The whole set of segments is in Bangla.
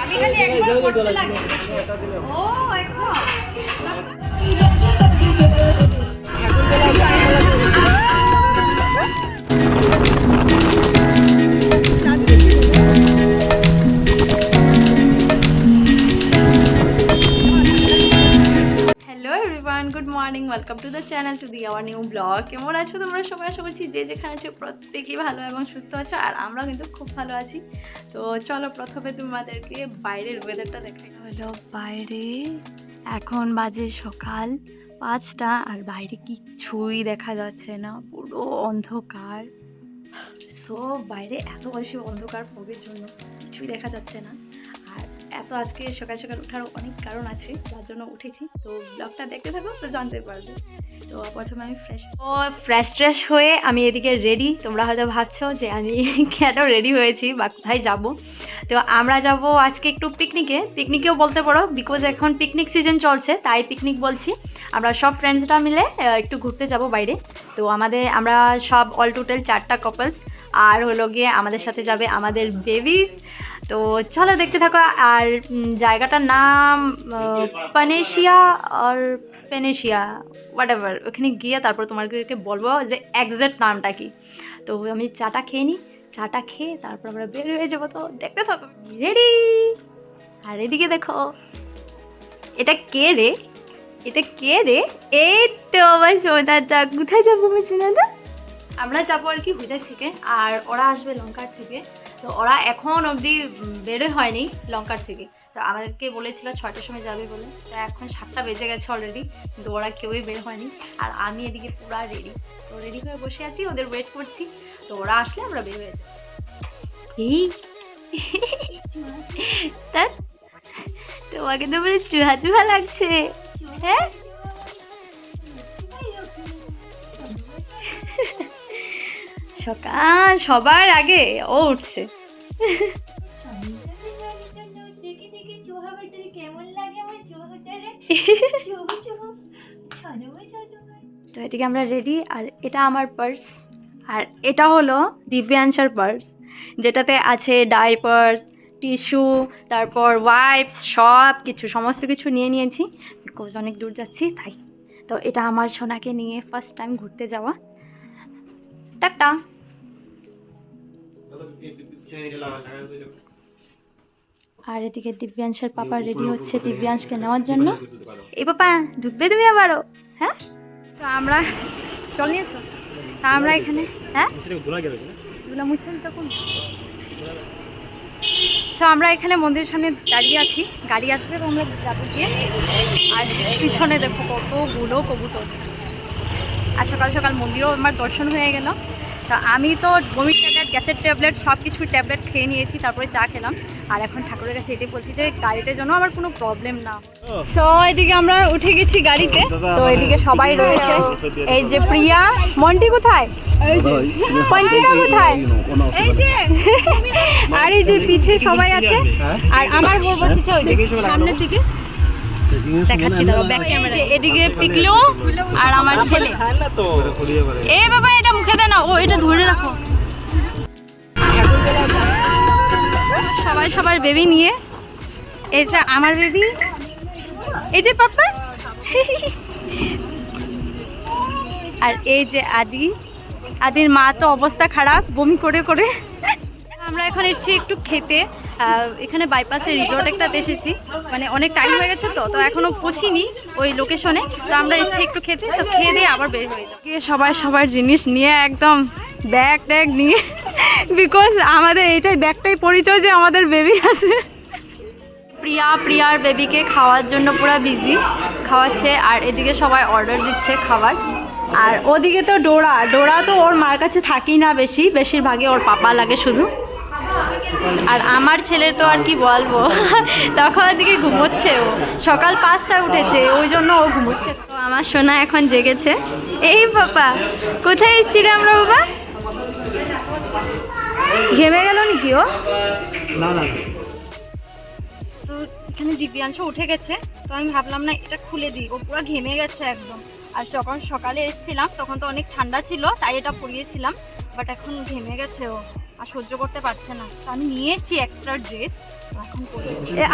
আমি খালি একবার করতে লাগে। ও একদম। Welcome to the channel to the our new blog কেমন আছো তোমরা? সবাই আশা করছি যে যেখানে আছো প্রত্যেকেই ভালো এবং সুস্থ আছো আর আমরাও কিন্তু খুব ভালো আছি। তো চলো প্রথমে তোমাদেরকে বাইরের ওয়েদারটা দেখাই। হলো বাইরে এখন বাজে সকাল পাঁচটা আর বাইরে কিচ্ছুই দেখা যাচ্ছে না পুরো অন্ধকার। সো বাইরে এত বেশি অন্ধকার ফগের জন্য কিছুই দেখা যাচ্ছে না। এত আজকে সকাল সকাল ওঠার অনেক কারণ আছে, যার জন্য উঠেছি। তো ব্লগটা দেখতে থাকো, তো জানতে পারবে। তো প্রথমে আমি ফ্রেশ ও ফ্রেশ ট্রেশ হয়ে আমি এদিকে রেডি তোমরা হয়তো ভাবছ যে আমি কেন রেডি হয়েছি বা কোথায় যাব। তো আমরা যাব আজকে একটু পিকনিকে পিকনিকেও বলতে পারো বিকজ এখন পিকনিক সিজন চলছে, তাই পিকনিক বলছি। আমরা সব ফ্রেন্ডসরা মিলে একটু ঘুরতে যাব বাইরে। তো আমাদের, আমরা সব অল টোটাল চারটা কাপলস আর হলো গিয়ে আমাদের সাথে যাবে আমাদের বেবিস তো চলো দেখতে থাকো, আর জায়গাটার নাম পানেশিয়া আর পেনেশিয়া হোয়াট এভার ওখানে গিয়ে তারপর তোমাদেরকে বলব যে একজ্যাক্ট নামটা কি। তো আমি চাটা খেয়ে নিই চাটা খেয়ে তারপর আমরা বের হয়ে যাব। তো দেখতে থাকো রেডি আর এদিকে দেখো, এটা কে রে? এটা কে রে? এই তো আমার সোনাদা, কোথায় যাব আমার সোনাদা? আমরা যাব আর কি হুজাই থেকে, আর ওরা আসবে লঙ্কার থেকে। তো ওরা এখন অবধি বেরোয় হয়নি লঙ্কার থেকে। তো আমাদেরকে বলেছিল ছয়টার সময় যাবে বলে। তো এখন সাতটা বেজে গেছে অলরেডি কিন্তু ওরা কেউই বের হয়নি। আর আমি এদিকে পুরা রেডি তো রেডি হয়ে বসে আছি, ওদের ওয়েট করছি। তো ওরা আসলে আমরা বের হয়ে এই তা তোমাকে তো বলে চুহা চুহা লাগছে। হ্যাঁ? সকাল সবার আগে ও উঠছে। তো এদিকে আমরা রেডি আর এটা আমার পার্স আর এটা হলো দিব্যাংশার পার্স যেটাতে আছে ডাইপার্স টিস্যু তারপর ওয়াইপস সব কিছু, সমস্ত কিছু নিয়ে নিয়েছি বিকজ অনেক দূর যাচ্ছি, তাই। তো এটা আমার সোনাকে নিয়ে ফার্স্ট টাইম ঘুরতে যাওয়া। টাটা! আর এদিকে দিব্যাংশের পাপা রেডি হচ্ছে দিব্যাংশকে নেওয়ার জন্য। এই পাপা ঢুকবে তুমি আবারও? হ্যাঁ? তো আমরা চল নিয়েছো তা আমরা এখানে হ্যাঁ? তখন সো আমরা এখানে মন্দিরের সামনে দাঁড়িয়ে আছি। গাড়ি আসবে তো আমরা যাব গিয়ে। আর পিছনে দেখো কতগুলো কবুতর। আর সকাল সকাল মন্দিরও আমার দর্শন হয়ে গেল। তা আমি তো বমির ট্যাবলেট গ্যাসের ট্যাবলেট সব কিছু ট্যাবলেট খেয়ে নিয়েছি তারপরে চা খেলাম। আর এখন ঠাকুরের কাছে এটাই বলছি যে গাড়িটার জন্য আমার কোনো প্রবলেম না। সো এদিকে আমরা উঠে গেছি গাড়িতে। তো এদিকে সবাই রয়েছে। এই যে প্রিয়া মন্টি কোথায়? পঞ্চিকা কোথায়? আর এই যে পিছে সবাই আছে। আর আমার বর বসেছে ওই যে সামনের দিকে। দেখাচ্ছি দাঁড়াও ব্যাক ক্যামেরা এদিকে পিকলু আর আমার ছেলে। এ বাবা এটা মুখে দে না। ও এটা ধরে রাখো। সবাই সবার বেবি নিয়ে। এটা আমার বেবি এই যে পাপ্পা। আর এই যে আদি। আদির মা তো অবস্থা খারাপ বমি করে করে। আমরা এখন এসেছি একটু খেতে। এখানে বাইপাসে রিসর্ট একটাতে এসেছি। মানে অনেক টাইম হয়ে গেছে তো তো এখনও পৌঁছিনি ওই লোকেশনে তো আমরা এসেছি একটু খেতে তো খেয়ে দিয়ে আবার বের হয়ে যাব। সবাই সবার জিনিস নিয়ে একদম ব্যাগ ট্যাগ নিয়ে বিকজ আমাদের এইটাই ব্যাগটাই পরিচয় যে আমাদের বেবি আছে। প্রিয়া প্রিয়ার বেবিকে খাওয়ার জন্য পুরো বিজি খাওয়াচ্ছে আর এদিকে সবাই অর্ডার দিচ্ছে খাবার। আর ওদিকে তো ডোরা ডোরা তো ওর মার কাছে থাকি না বেশি। বেশিরভাগে ওর পাপা লাগে শুধু। আর আমার ছেলের তো আর কি বলব? তখন দিকে ঘুমোচ্ছে ও। সকাল পাঁচটায় উঠেছে ওই জন্য ও ঘুমোচ্ছে। তো আমার সোনা এখন জেগেছে। এই বাবা কোথায় এসছি রে আমরা বাবা? ঘেমে গেল নাকি ও? তো এখানে দিব্যাংশ উঠে গেছে তো আমি ভাবলাম না এটা খুলে দিই। ও পুরো ঘেমে গেছে একদম। আর যখন সকালে এসেছিলাম তখন তো অনেক ঠান্ডা ছিল তাই এটা পরিয়েছিলাম বাট এখন ঘেমে গেছে ও। আর সহ্য করতে পারছে না। তো আমি নিয়েছি একটা ড্রেস এখন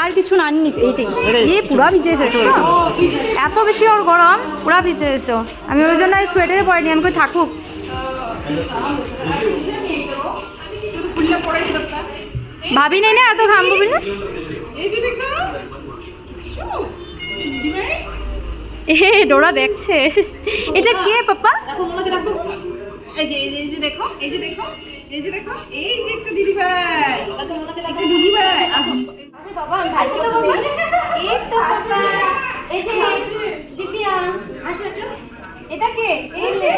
আর কিছু না আনিনি এইটাই এ পুরা ভিজে এসেছ? এত বেশি ওর গরম পুরা ভিজে এসেছ। আমি ওই জন্য সোয়েটারে পরিনি আমি কই থাকুক। ভাবি নেই না এত ঘামবো বলে এ ডোরা দেখছে। এটা কে পাপা এই এই যে এই যে দেখো এই যে দেখো। এই যে দেখো এই যে একটা দিদি ভাই একটা দিদি ভাই বাবা ভাসি তো বাবা এই তো বাবা। এই যে দিব্যা একটু এটা কে? এই যে।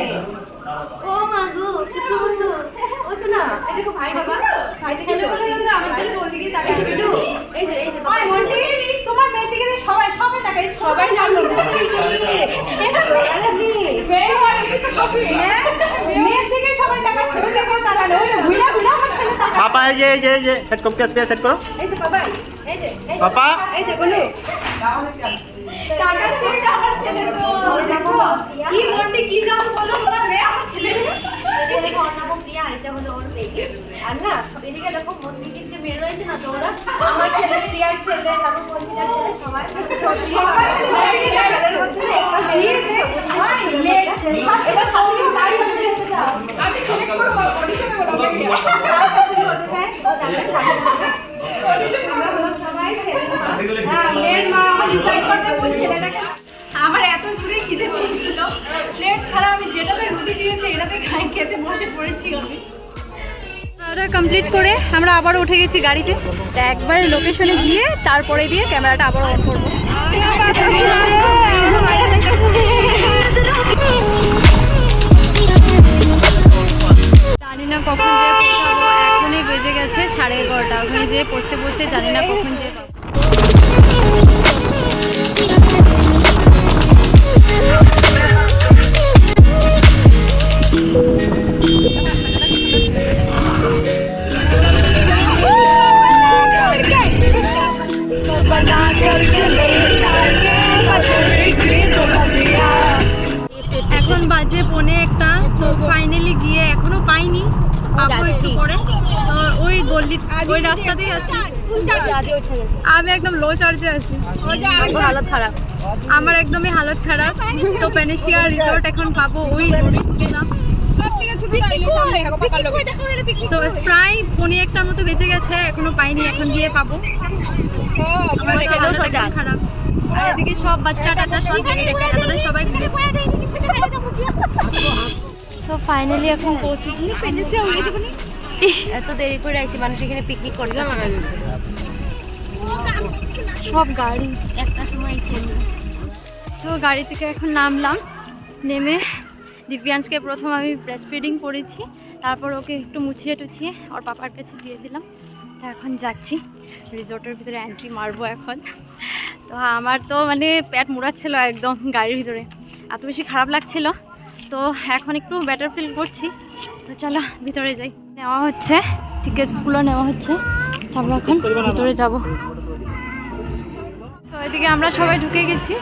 ও মাগু গো একটু বন্ধু ও এই দেখো ভাই বাবা ভাই দেখে বলে দাদা আমার ছেলে ওদিকে তাকাইছে বিটু এই যে এই যে ওই মন্টি তোমার মেয়ে দিকে সবাই সবাই তাকাই সবাই জানলো এটা মেয়ে মেয়ে মানে তো কপি মেয়ের দিকে সবাই তাকাচ্ছে ছেলে দিকে তাকালো ওই বুড়া বুড়া আমার ছেলে তাকাচ্ছে पापा এই যে এই যে এই যে সেট করো ক্যাশ সেট করো এই যে বাবা এই যে পাপা এই যে বলো টাকাচ্ছে এটা আমার ছেলে তো দেখো কি মন্টি কি জানো বলো তোমার মেয়ে আমার ছেলে ওর নাম প্রিয়া আর হলো ওর বেবি আর না এদিকে দেখো মন্দিরের যে মেয়ে রয়েছে না আমার ছেলে প্রিয়ার ছেলে তারপর ছেলে সবাই সবাই মন্দিরের সবাই ছেলে হ্যাঁ মেয়ের মা ডিসাইড করবে ছেলেটাকে আমার এত দূরে খিদে পেয়েছিল। প্লেট ছাড়া আমি যেটাতে রুটি দিয়েছি, এটাতে খাই, খেতে বসে পড়েছি আমি। খাওয়া কমপ্লিট করে আমরা আবার উঠে গেছি গাড়িতে। একবার লোকেশনে গিয়ে তারপরে দিয়ে ক্যামেরাটা আবার অন করব। জানি না কখন যে এখনই বেজে গেছে সাড়ে এগারোটা। ওখানে যেয়ে পড়তে পড়তে জানি না কখন যে লো চার্জে আছি। হালত খারাপ। আমার একদমই হালত খারাপ। তো পেনেশিয়া রিসোর্ট এখন পাবো ওই নাম তো প্রায় পনে একটার মতো বেঁচে গেছে এখনও পাইনি এখন গিয়ে পাবো। খারাপ। আর এদিকে সব বাচ্চা টাচ্চা সব সবাই সো ফাইনালি এখন পৌঁছেছি। এত দেরি করে আইছি মানুষ এখানে পিকনিক করতে সব গাড়ি একটা সময় তো গাড়ি থেকে এখন নামলাম। নেমে দিব্যাংশকে প্রথম আমি ব্রেস্ট ফিডিং করেছি। তারপর ওকে একটু মুছিয়ে টুছিয়ে ওর পাপার কাছে দিয়ে দিলাম। তো এখন যাচ্ছি। রিসোর্টের ভিতরে এন্ট্রি মারবো এখন। তো আমার তো মানে পেট মুড়াচ্ছিল একদম গাড়ির ভিতরে। এত বেশি খারাপ লাগছিল। তো এখন একটু বেটার ফিল করছি। তো চলো ভিতরে যাই। নেওয়া হচ্ছে। টিকিটসগুলো নেওয়া হচ্ছে। তো আমরা এখন ভিতরে যাব। তো এদিকে আমরা সবাই ঢুকে গেছি।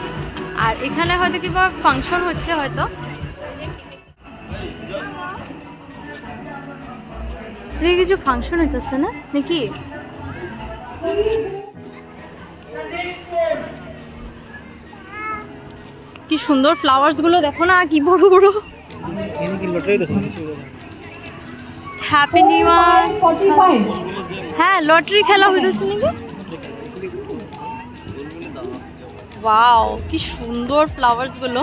আর এখানে হয়তো কিবা ফাংশন হচ্ছে হয়তো। এদিকে কিছু ফাংশন হইতেছে না? নাকি? কি সুন্দর ফ্লাওয়ার্সগুলো দেখো না কি বড় বড়। হ্যাপি নিউ ইয়ার হ্যাঁ লটারি খেলা হইতেছে নাকি? ওয়াও কি সুন্দর ফ্লাওয়ার্সগুলো।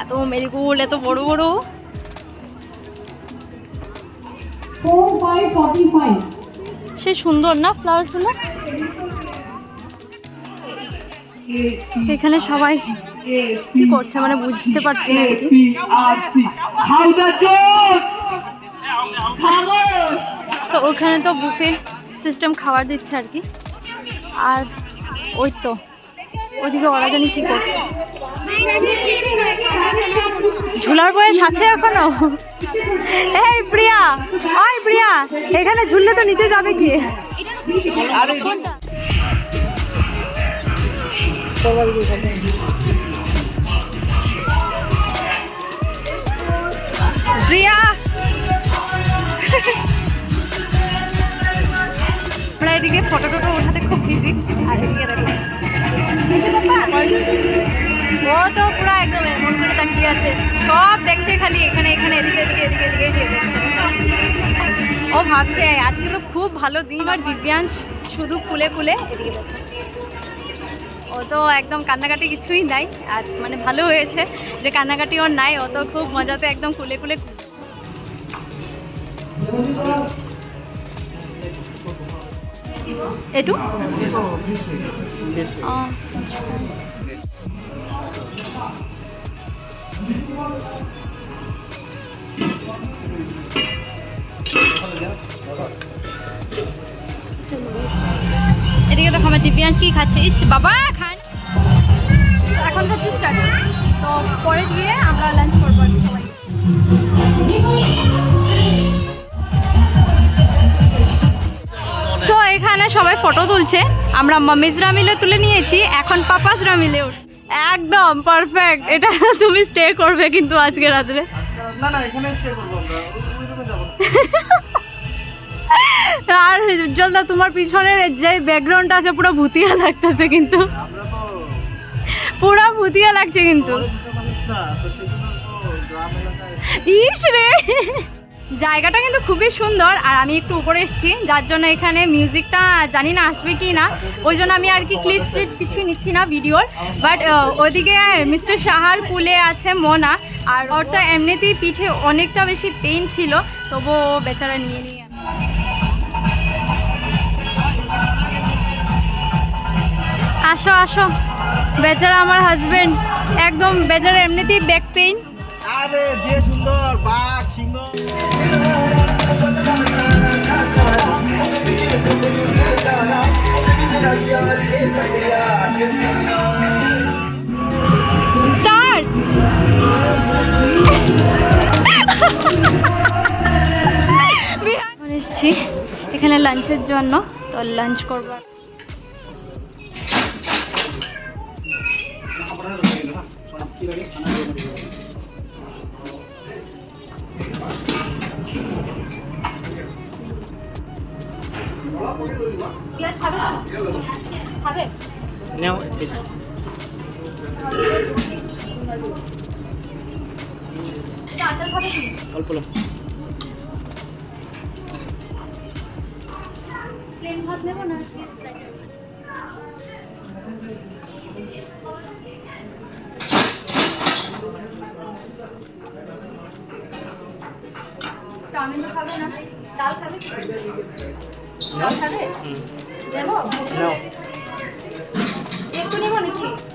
এত মেরিগোল্ড এত বড় বড়। সে সুন্দর না ফ্লাওয়ার্সগুলো? এখানে সবাই কি করছে মানে বুঝতে পারছি না আর কি। তো ওখানে তো বুফে সিস্টেম খাবার দিচ্ছে আর কি। আর ওই তো। ওদিকে ওরা জানি কি করছে। ঝুলার বয়স আছে এখনও? এই প্রিয়া, ওই প্রিয়া, এখানে ঝুললে তো নিচে যাবে কি? প্রিয়া। আমরা এদিকে ফটো টটো ওঠাতে খুব বিজি আর এদিকে দেখো। ও তো পুরো একদম এমন করে তাকিয়ে আছে। সব দেখছে খালি এখানে এখানে এদিকে এদিকে এদিকে এদিকে যে দেখছে। ও ভাবছে আজকে তো খুব ভালো দিন। আর দিব্যাংশ শুধু ফুলে ফুলে এদিকে ও তো একদম কান্নাকাটি কিছুই নাই। আজ মানে ভালো হয়েছে যে কান্নাকাটি ওর নাই। ও তো খুব মজাতে একদম কুলে কুলে এইটো অঁ আমার দিব্যাংশ কি খাচ্ছে। ইস বাবা খান। এখন তো পরে গিয়ে আমরা লাঞ্চ করব আর সবাই। সো এখানে সবাই ফটো তুলছে। আমরা মামিজরা মিলে তুলে নিয়েছি এখন পাপাসরা মিলে উঠ একদম পারফেক্ট এটা তুমি স্টে করবে কিন্তু আজকে রাত্রে। না না এখানে স্টে করব আমরা। যাব আর উজ্জ্বলদা, তোমার পিছনের যে ব্যাকগ্রাউন্ডটা আছে, পুরো ভুতিয়া লাগতেছে কিন্তু। পুরো ভুতিয়া লাগছে কিন্তু। ইস রে! জায়গাটা কিন্তু খুবই সুন্দর, আর আমি একটু উপরে এসেছি, যার জন্য এখানে মিউজিকটা জানি না আসবে কি না। ওই জন্য আমি আর কি ক্লিপ ক্লিপ কিছুই নিচ্ছি না ভিডিওর। বাট ওইদিকে মিস্টার সাহার পুলে আছে মোনা, আর ওর তো এমনিতেই পিঠে অনেকটা বেশি পেইন ছিল তবু ও বেচারা নিয়ে নিয়ে আসো আসো। বেচারা আমার হাজবেন্ড একদম বেচারা এমনিতেই ব্যাক পেইন আরে যে সুন্দর বাঘ সিংহ। এখানে লাঞ্চের জন্য। তো লাঞ্চ করব।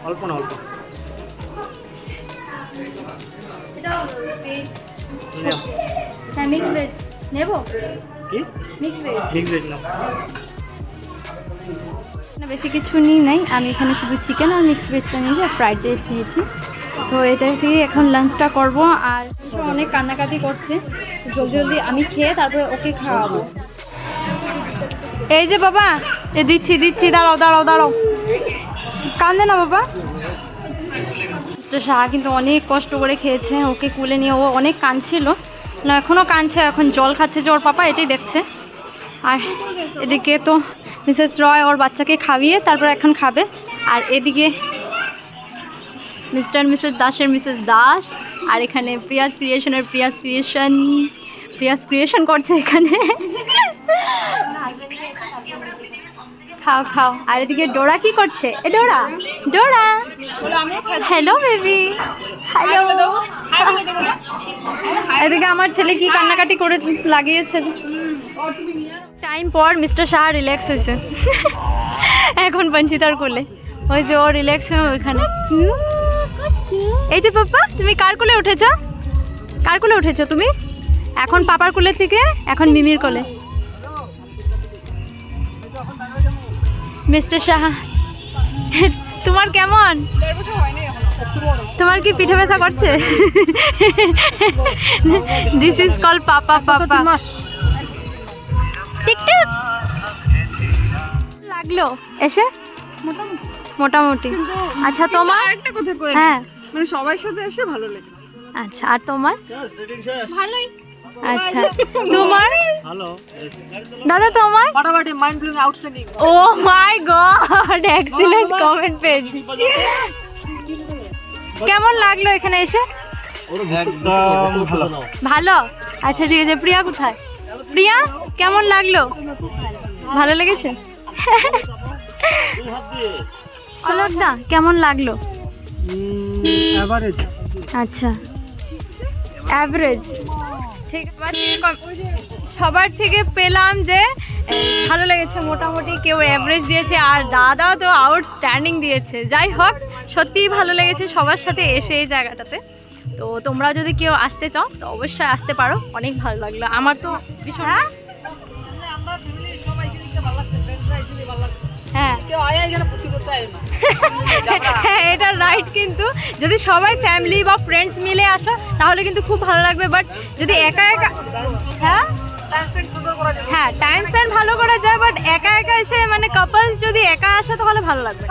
অল্প না অল্প। ভেজ হ্যাঁ মিক্স ভেজ নেব? কি? মিক্স ভেজ মিক্স ভেজ নাও না বেশি কিছু নিই নাই। আমি এখানে শুধু চিকেন আর মিক্স ভেজটা নিয়েছি আর ফ্রাইড রাইস নিয়েছি। তো এটা দিয়ে এখন লাঞ্চটা করব আর অনেক কান্নাকাটি করছে। জলদি জলদি আমি খেয়ে তারপরে ওকে খাওয়াবো। এই যে বাবা এ দিচ্ছি দিচ্ছি দাঁড়াও দাঁড়াও দাঁড়াও। কান্দে না বাবা। তো কিন্তু অনেক কষ্ট করে খেয়েছে, ওকে কুলে নিয়ে ও অনেক কাঁদছিল। না এখনও কাঁদছে, এখন জল খাচ্ছে যে ওর পাপা এটাই দেখছে। আর এদিকে তো মিসেস রয় ওর বাচ্চাকে খাইয়ে তারপর এখন খাবে। আর এদিকে মিস্টার মিসেস দাসের মিসেস দাস, আর এখানে প্রিয়াস ক্রিয়েশনের প্রিয়াস ক্রিয়েশন প্রিয়াস ক্রিয়েশন করছে এখানে। খাও খাও। আর এদিকে ডোরা কি করছে? এ, Dora Dora. Hello baby hello এদিকে আমার ছেলে কি কান্নাকাটি করে লাগিয়েছে? টাইম পর মিস্টার শাহ রিল্যাক্স হয়েছে। এখন পঞ্চিতার কোলে। ওই যে ও রিল্যাক্স হয়ে ওইখানে। এই যে পাপ্পা, তুমি কার কোলে উঠেছো? কার কোলে উঠেছো তুমি? এখন পাপার কোলে থেকে, এখন মিমির কোলে। মিস্টার সাহা তোমার কেমন? তোমার কি পিঠে ব্যথা করছে? This is call papa papa টিকটিক। লাগল। এসে? মোটামুটি। আচ্ছা তোমার? একটা কথা কই? হ্যাঁ। মানে সবার সাথে এসে ভালো লেগেছে। আচ্ছা আর তোমার? ভালোই। আচ্ছা তোমার? দাদা তোমার? ফাটাফাটি mind blowing outstanding oh my god excellent comment পেয়েছি। কেমন লাগল এখানে এসে? একদম ভালো। ভালো? আচ্ছা ঠিক আছে প্রিয়া কোথায়? প্রিয়া কেমন লাগল? ভালো লেগেছে? অলোকদা কেমন লাগল? আচ্ছা অ্যাভারেজ সবার থেকে পেলাম যে ভালো লেগেছে, মোটামুটি কেউ অ্যাভারেজ দিয়েছে, আর দাদা তো আউটস্ট্যান্ডিং দিয়েছে। যাই হোক, সত্যিই ভালো লেগেছে সবার সাথে এসে এই জায়গাটাতে। তো তোমরা যদি কেউ আসতে চাও, তো অবশ্যই আসতে পারো, অনেক ভালো লাগল। আমার তো ভীষণ হ্যাঁ? হ্যাঁ। কেউ আয় এখানে ফুর্তি করতে আয় না হ্যাঁ এটা রাইট কিন্তু। যদি সবাই ফ্যামিলি বা ফ্রেন্ডস মিলে আসো তাহলে কিন্তু খুব ভালো লাগবে। বাট যদি একা একা হ্যাঁ? টাইম স্পেন্ড সুন্দর করা যাবে হ্যাঁ টাইম স্পেন্ড ভালো করা যায় বাট একা একা এসে মানে কাপলস যদি একা আসে তাহলে ভালো লাগবে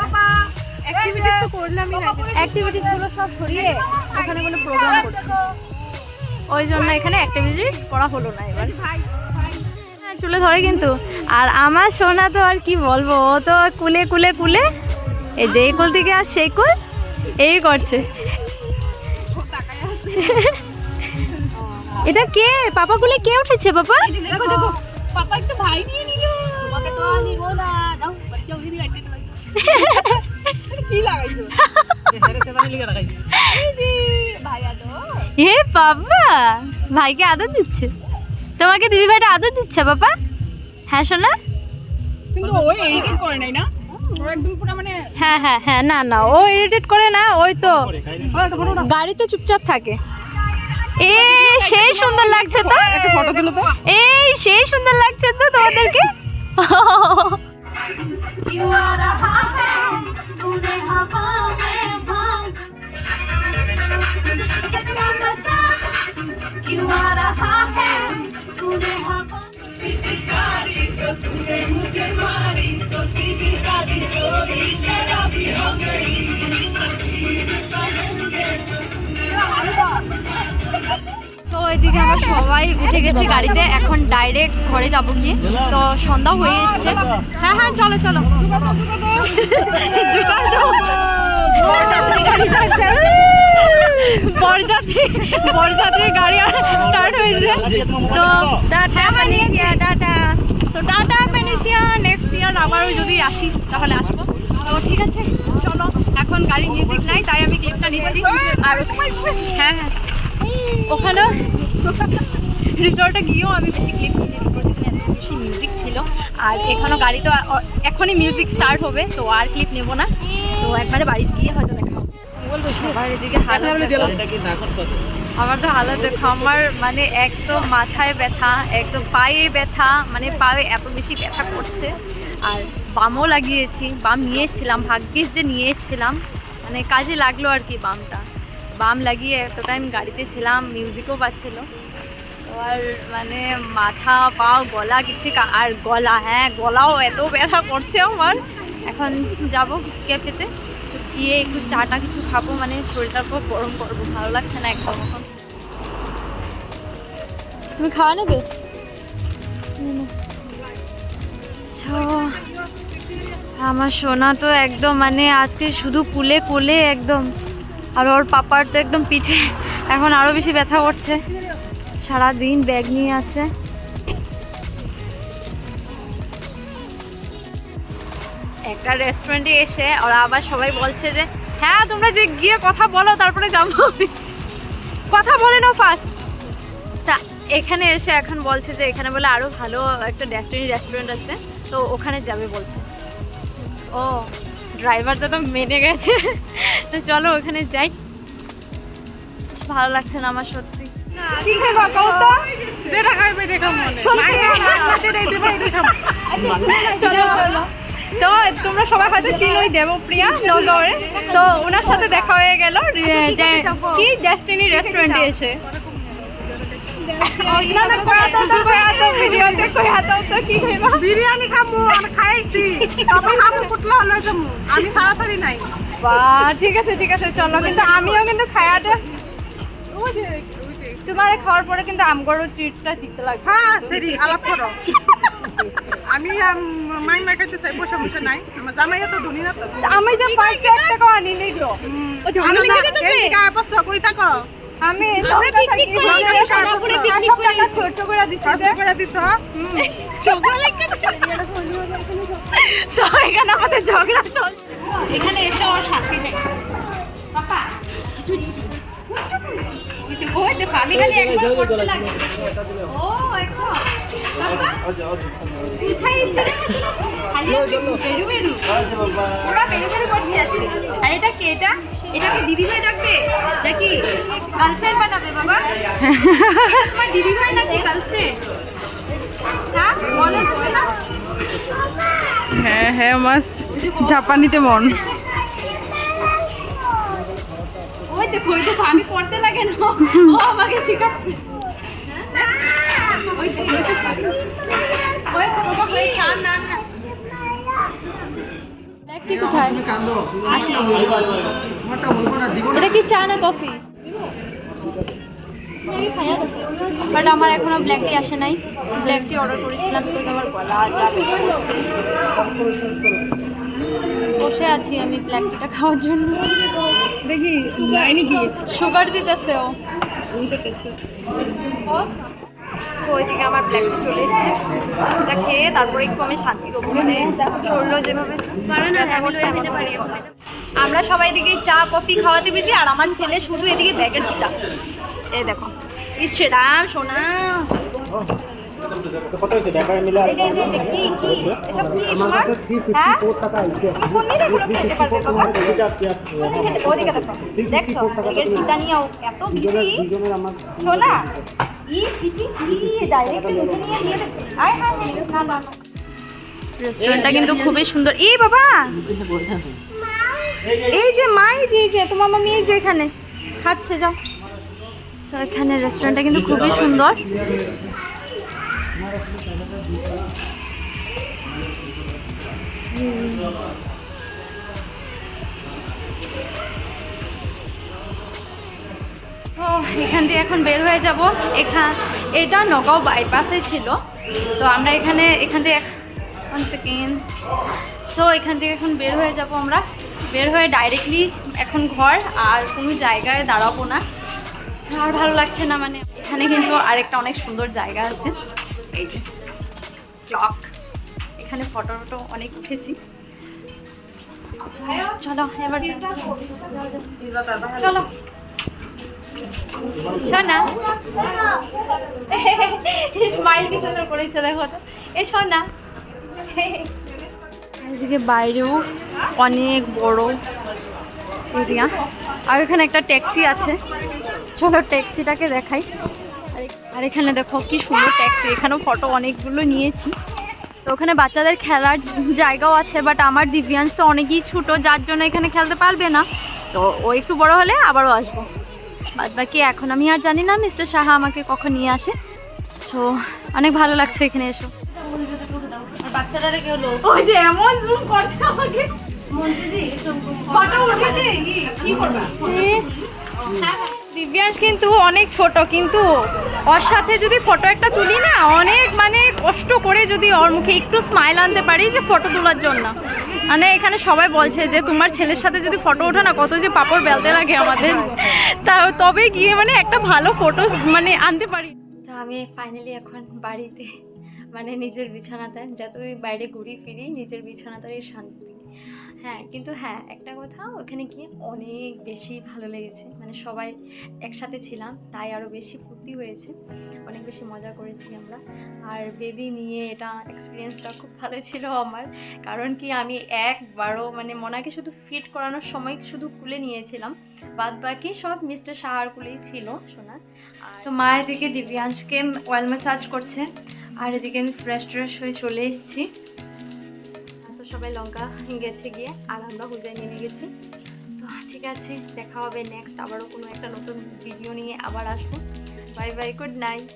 অ্যাক্টিভিটিস তো করলামই না। অ্যাক্টিভিটিসগুলো সব সরিয়ে এখানে কোনো প্রোগ্রাম করছে। ওই জন্য এখানে অ্যাক্টিভিটিস করা হলো না এবার। চুলে ধরে কিন্তু। আর আমার সোনা তো আর কি বলব ও তো কুলে কুলে কুলে এই যে এই কুল থেকে আর সেই কুল এই করছে। এটা কে? পাপা কুলে কে উঠেছে পাপা? একটু ভাই নিয়ে নিল এ বাবা ভাইকে আদর দিচ্ছে। তোমাকে দিদি ভাইটা আদর দিচ্ছে বাবা? হ্যাঁ শোনা কিন্তু ওই এডিট করে নাই না? ও একদম পুরো মানে হ্যাঁ হ্যাঁ হ্যাঁ না না ও ইরিটেট করে না ওই তো। গাড়িতে চুপচাপ থাকে। এ সেই সুন্দর লাগছে তো। একটা ফটো তুলো তো এই সেই সুন্দর লাগছে তো তোমাদেরকে। তো এদিকে আমরা সবাই উঠে গেছি গাড়িতে এখন ডাইরেক্ট ঘরে যাব গিয়ে। তো সন্ধ্যা হয়ে এসছে। হ্যাঁ হ্যাঁ চলো চলো। জুতার গাড়ি ছাড়ছে। বরযাত্রী, বরযাত্রীর গাড়ি স্টার্ট হয়েছে। তো টাটা পেনিসিয়া টাটা। সো টাটা পেনিসিয়া নেক্সট ইয়ার আবারও যদি আসি, তাহলে আসব। তো ঠিক আছে, চলো, এখন গাড়ি মিউজিক নাই, তাই আমি ক্লিপটা নিচ্ছি। আর হ্যাঁ হ্যাঁ। ওখানেও রিসর্টে গিয়েও আমি বেশি ক্লিপ বেশি মিউজিক ছিল। আর এখনও গাড়ি তো, এখনই মিউজিক স্টার্ট হবে, তো আর ক্লিপ নেব না। তো একবারে বাড়ি গিয়ে হয়তো দেখা আমার তো হালত দেখো আমার মানে এক তো মাথায় ব্যথা এক তো পায়ে ব্যথা মানে পায়ে এত বেশি ব্যথা করছে। আর বামও লাগিয়েছি বাম নিয়ে এসেছিলাম ভাগ্যিস যে নিয়ে এসেছিলাম। মানে কাজে লাগল আর কি বামটা। বাম লাগিয়ে এত টাইম গাড়িতে ছিলাম মিউজিকও পাচ্ছিল। তো আর মানে মাথা পা গলা কিছু আর গলা হ্যাঁ গলাও এত ব্যথা করছে আমার। এখন যাব ক্যাফেতে গিয়ে একটু চাটা কিছু খাব মানে শরীরটা পুরো গরম করব ভালো লাগছে না একদম এখন। তুমি খাওয়া নেবে? আমার সোনা তো একদম মানে আজকে শুধু কুলে কুলে একদম আর ওর পাপার তো একদম পিঠে এখন আরও বেশি ব্যথা করছে। সারা দিন ব্যাগ নিয়ে আছে। একটা রেস্টুরেন্টে এসে ওরা আবার সবাই বলছে যে হ্যাঁ তোমরা যে গিয়ে কথা বলো তারপরে যাব। কথা বলে নাও ফার্স্ট তা এখানে এসে এখন বলছে যে এখানে বলে আরও ভালো একটা ডেস্টিনি রেস্টুরেন্ট আছে তো ওখানে যাবে বলছে। ও ড্রাইভারটা তো মেনে গেছে। তো চলো ওখানে যাই। ভালো লাগছে না আমার সত্যি। খাম চলো। চলো। তো তোমরা সবাই হয়তো চিনোই দেবপ্রিয়া নগরে। তো ওনার সাথে দেখা হয়ে গেল। কি ডেস্টিনি রেস্টুরেন্টে এসে। বিরিয়ানি খামু আমি খাইছি। তবে খামু কুটলা হলো যামু আমি সরাসরি নাই। বাহ ঠিক আছে ঠিক আছে চলো। কিন্তু আমিও কিন্তু খায়াটা তোমার খাওয়ার পরে কিন্তু আমগরও ট্রিটটা দিতে লাগবে। হ্যাঁ সরি আলাপ করো। আমি মাই মাই খাইতে চাই বসে বসে নাই। আমার জামাই তো ধনী না তো? আমি যে পাইছি এক টাকা আনি নেই কই থাকো? আমি করি, করি। টাকা ছোট করে দিছি করে ঝগড়া লেগে সো এখানে আমাদের ঝগড়া চল এখানে এসে আমার শান্তি নেই পাপা খালি একবার লাগে ও একদম। পাপা কোথায় চলে গেছিল? খালি বেরু বেরু। ওরা বেরু বেরু করছে আজকে। আর এটা কে এটা? এটাকে দিদিভাই ডাকবে নাকি গার্লফ্রেন্ড বানাবে বাবা? তোমার নাকি গার্লফ্রেন্ড হ্যাঁ বলো হ্যাঁ হ্যাঁ মাস্ট জাপানিতে মন। দেখো ওই দেখো আমি করতে লাগে না ও আমাকে শেখাচ্ছে? ওই দেখো, হয়েছে বাবা, হয়েছে। আর না, না। কোথায়? আসেনি। এটা কি চা না কফি বাট আমার এখনও ব্ল্যাক টি আসে নাই ব্ল্যাক টি অর্ডার করেছিলাম বিকজ আমার গলা যা বসে আছি আমি ব্ল্যাক টিটা খাওয়ার জন্য দেখি লাইনে গিয়ে সুগার দিতেছে ও। তো ওইদিকে আমার ব্ল্যাক টি চলে এসেছে। এটা খেয়ে তারপরে একটু আমি শান্তি করব মানে চলল যেভাবে। আমার। আমরা সবাই এদিকে চা কফি খাওয়াতে বেশি আর আমার ছেলে শুধু এদিকে ব্যাগের পিতা এই দেখো ইচ্ছে রাম সোনা। কত হয়েছে? ঢাকায় মিলে এই যে এই যে, কি কি? এসব কি তোমার হ্যাঁ? টাকা আইছে। কোন দিনে পুরো খেতে পারবে বাবা এটা পেঁয়াজ ওদিকে দেখো দেখছ? ব্যাগের পিতা নিয়েও এত বিজি দুজনের আমার শোনা ই ছি ছি ছি ডাইরেক্ট মুখে নিয়ে দিয়ে আয় হায় না না রেস্টুরেন্টটা কিন্তু খুবই সুন্দর। এই বাবা! এই যে মা এই যে এই যে তোমার মামি এই যে এখানে। খাচ্ছে যাও। এখানে রেস্টুরেন্টটা কিন্তু খুবই সুন্দর। এখান দিয়ে এখন বের হয়ে যাব। এখান, এটা নগাঁও বাইপাসে ছিল। তো আমরা এখানে, এখান থেকে ওয়ান সেকেন্ড সো এখান থেকে এখন বের হয়ে যাব আমরা। বের হয়ে ডাইরেক্টলি এখন ঘর, আর কোনো জায়গায় দাঁড়াবো না। আর ভালো লাগছে না মানে এখানে কিন্তু আরেকটা অনেক সুন্দর জায়গা আছে। এই যে। ক্লক এখানে ফটো টটো অনেক উঠেছি। চলো এবার চলো। শোনা স্মাইল কি সুন্দর করেছে দেখো তো। এ বাইরেও অনেক বড় এরিয়া আর এখানে একটা ট্যাক্সি আছে। চলো ট্যাক্সিটাকে দেখাই। আর এখানে দেখো কি সুন্দর ট্যাক্সি এখানেও ফটো অনেকগুলো নিয়েছি। তো ওখানে বাচ্চাদের খেলার জায়গাও আছে বাট আমার দিব্যাংশ তো অনেকই ছোটো যার জন্য এখানে খেলতে পারবে না। তো ও একটু বড় হলে আবারও আসব। বাদ বাকি এখন আমি আর জানি না মিস্টার সাহা আমাকে কখন নিয়ে আসে। তো অনেক ভালো লাগছে এখানে এসো। বাচ্চারা কেউ লোক। ওই যে এমন জুম করছে আমাকে। ফটো উঠেছে? কি কি করবা? দিব্যাংশ কিন্তু অনেক ছোট, কিন্তু ওর সাথে যদি ফটো একটা তুলি না, অনেক মানে কষ্ট করে যদি ওর মুখে একটু স্মাইল আনতে পারি যে ফটো তোলার জন্য। মানে এখানে সবাই বলছে যে, তোমার ছেলের সাথে যদি ফটো ওঠে না, কত যে পাপড় বেলতে লাগে আমাদের। তা তবে গিয়ে মানে একটা ভালো ফটো মানে আনতে পারি। তো আমি ফাইনালি এখন বাড়িতে মানে নিজের বিছানাতে, যতই বাইরে ঘুরি ফিরি, নিজের বিছানাতে শান্তি। হ্যাঁ কিন্তু হ্যাঁ একটা কথা ওখানে গিয়ে অনেক বেশি ভালো লেগেছে। মানে সবাই একসাথে ছিলাম, তাই আরও বেশি ফুর্তি হয়েছে। অনেক বেশি মজা করেছি আমরা। আর বেবি নিয়ে এটা এক্সপিরিয়েন্সটা খুব ভালো ছিল আমার। কারণ কি আমি একবারও মানে মনাকে শুধু ফিট করানোর সময় শুধু কুলে নিয়েছিলাম। বাদ বাকি সব মিস্টার সাহার কুলেই ছিল শোনা আর তো মা এদিকে দিব্যাংশকে অয়েল ম্যাসাজ করছে। আর এদিকে আমি ফ্রেশ ট্রেশ হয়ে চলে এসেছি। সবাই লঙ্কা গেছে গিয়ে, আর আমরা হুজায় নেমে গেছি। তো ঠিক আছে, দেখা হবে নেক্সট আবারও কোনো একটা নতুন ভিডিও নিয়ে আবার আসব। Bye bye good night